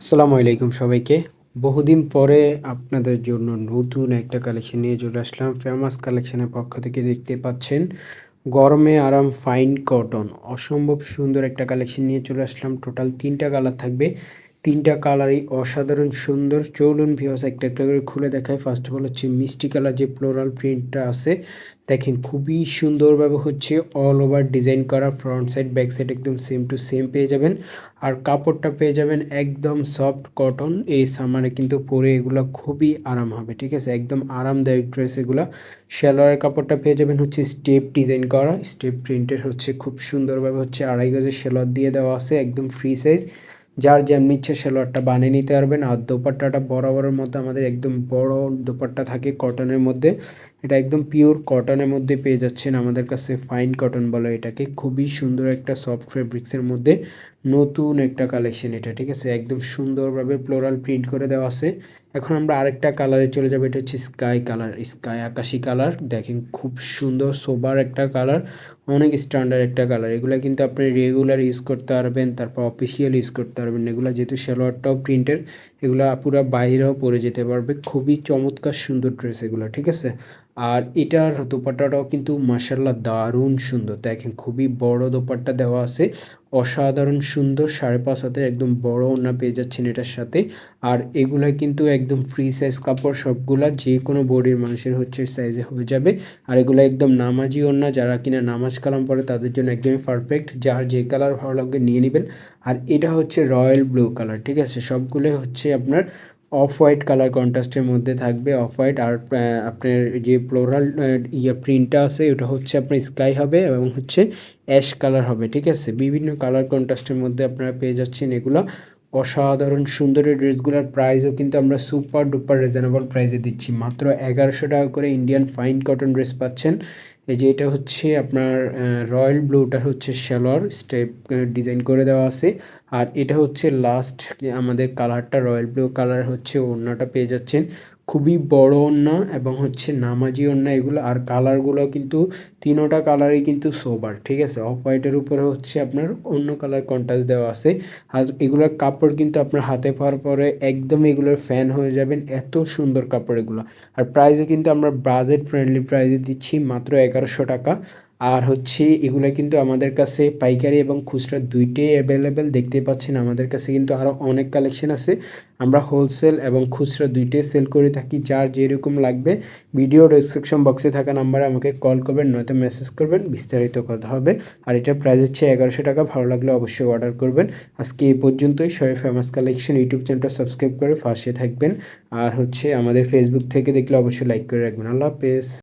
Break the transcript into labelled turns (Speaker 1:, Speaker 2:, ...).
Speaker 1: আসসালামু আলাইকুম সবাইকে। বহুদিন পরে আপনাদের জন্য নতুন একটা কালেকশন নিয়ে চলে আসলাম। ফেমাস কালেকশনের পক্ষ থেকে দেখতে পাচ্ছেন, গরমে আরাম ফাইন কটন অসম্ভব সুন্দর একটা কালেকশন নিয়ে চলে আসলাম। টোটাল তিনটা কালার থাকবে। তিনটা কালারই অসাধারণ, সুন্দর, চলুন ভিওস একটা একটা করে খুলে দেখায় ফার্স্ট অফ অল হচ্ছে মিষ্টি কালার যে ফ্লোরাল প্রিন্টটা আছে, দেখেন খুবই সুন্দরভাবে হচ্ছে অল ওভার ডিজাইন করা ফ্রন্ট সাইড ব্যাক সাইড একদম সেম টু সেম পেয়ে যাবেন। আর কাপড়টা পেয়ে যাবেন একদম সফট কটন এই সামারে কিন্তু পরে এগুলো খুবই আরাম হবে, ঠিক আছে? একদম আরামদায়ক ড্রেস এগুলো। সালোয়ারের কাপড়টা পেয়ে যাবেন হচ্ছে স্টেপ ডিজাইন করা স্টেপ প্রিন্টের হচ্ছে খুব সুন্দরভাবে হচ্ছে আড়াই গজের সেলোয়ার দিয়ে দেওয়া আছে, একদম ফ্রি সাইজ যার যেমন ইচ্ছে সেলোয়ারটা বানিয়ে নিতে পারবেন আর দোপাট্টাটা বরাবরের মতো আমাদের একদম বড় দোপাট্টা থাকে কটনের মধ্যে। এটা একদম পিওর কটনের মধ্যে পেয়ে যাচ্ছেন। আমাদের কাছে ফাইন কটন বলে এটাকে। খুবই সুন্দর একটা সফট ফেব্রিক্সের মধ্যে নতুন একটা কালেকশন এটা, ঠিক আছে? একদম সুন্দরভাবে ফ্লোরাল প্রিন্ট করে দেওয়া আছে। এখন আমরা আরেকটা কালারে চলে যাব। এটা হচ্ছে স্কাই কালার স্কাই আকাশি কালার দেখেন খুব সুন্দর সোবার একটা কালার অনেক স্ট্যান্ডার্ড একটা কালার এগুলো কিন্তু আপনি রেগুলার ইউজ করতে পারবেন, তারপর অফিসিয়াল ইউজ করতে পারবেন। এগুলো যেহেতু সালোয়ারটাও প্রিন্টের এগুলো পুরো বাইরেও পরে যেতে পারবে। খুবই চমৎকার সুন্দর ড্রেস এগুলো, ঠিক আছে? আর এটার দোপাট্টাটাও কিন্তু মাসাল্লাহ দারুণ সুন্দর। দেখেন খুবই বড় দোপাট্টা দেওয়া আছে। অসাধারণ সুন্দর সাড়ে পাঁচ হাতের একদম বড় ওনা পেয়ে যাচ্ছেন এটার সাথে। আর এগুলা কিন্তু একদম ফ্রি সাইজ কাপড় সবগুলা যে কোনো বডির মানুষের হচ্ছে সাইজে হয়ে যাবে। আর এগুলো একদম নামাজি ওনা যারা কিনা নামাজ কালাম পরে তাদের জন্য একদমই পারফেক্ট যার যে কালার ভালো লাগবে নিয়ে নেবেন। আর এটা হচ্ছে রয়্যাল ব্লু কালার ঠিক আছে? সবগুলোই হচ্ছে আপনার অফ হোয়াইট কালার কন্ট্রাস্টের মধ্যে থাকবে অফ হোয়াইট আর আপনার যে ফ্লোরাল ইয়ে প্রিন্টটা আছে, ওটা হচ্ছে আপনার স্কাই হবে এবং হচ্ছে অ্যাশ কালার হবে, ঠিক আছে? বিভিন্ন কালার কন্ট্রাস্টের মধ্যে আপনারা পেয়ে যাচ্ছেন এগুলো। অসাধারণ সুন্দর এই ড্রেসগুলোর প্রাইসও কিন্তু আমরা সুপার ডুপার রিজনেবল প্রাইসে দিচ্ছি। মাত্র এগারোশো টাকা করে ইন্ডিয়ান ফাইন কটন ড্রেস পাচ্ছেন। এই যে এটা হচ্ছে আপনার রয়্যাল ব্লুটার হচ্ছে শ্যালোয়ার স্টেপ ডিজাইন করে দেওয়া আছে। আর এটা হচ্ছে লাস্ট আমাদের কালারটা রয়্যাল ব্লু কালার হচ্ছে অন্যটা পেয়ে যাচ্ছেন। খুবই বড় ওড়না এবং হচ্ছে নামাজি ওড়না এগুলো আর কালারগুলো কিন্তু তিনোটা কালারই কিন্তু সোবার ঠিক আছে? অফ হোয়াইটের উপরে হচ্ছে আপনার অন্য কালার কন্ট্রাস্ট দেওয়া আছে। আর এগুলোর কাপড় কিন্তু আপনার হাতে পাওয়ার পরে একদম এগুলোর ফ্যান হয়ে যাবেন, এত সুন্দর কাপড় এগুলো। আর প্রাইসও কিন্তু আমরা বাজেট ফ্রেন্ডলি প্রাইসে দিচ্ছি মাত্র এগারোশো টাকা। আর হচ্ছে এগুলো কিন্তু আমাদের কাছে পাইকারি এবং খুচরা দুইটাই অ্যাভেলেবেল দেখতে পাচ্ছেন আমাদের কাছে কিন্তু আরও অনেক কালেকশন আছে। আমরা হোলসেল এবং খুচরা দুইটাই সেল করে থাকি, যার যেরকম লাগবে। ভিডিও ডিসক্রিপশন বক্সে থাকা নাম্বারে আমাকে কল করবেন, নয়তো মেসেজ করবেন, বিস্তারিত কথা হবে। আর এটার প্রাইস হচ্ছে এগারোশো টাকা, ভালো লাগলে অবশ্যই অর্ডার করবেন। আজকে এই পর্যন্তই, সবাই ফেমাস কালেকশন ইউটিউব চ্যানেলটা সাবস্ক্রাইব করে ফাঁসে থাকবেন। আর হচ্ছে আমাদের ফেসবুক থেকে দেখলে অবশ্যই লাইক করে রাখবেন। আল্লাহ হাফেজ।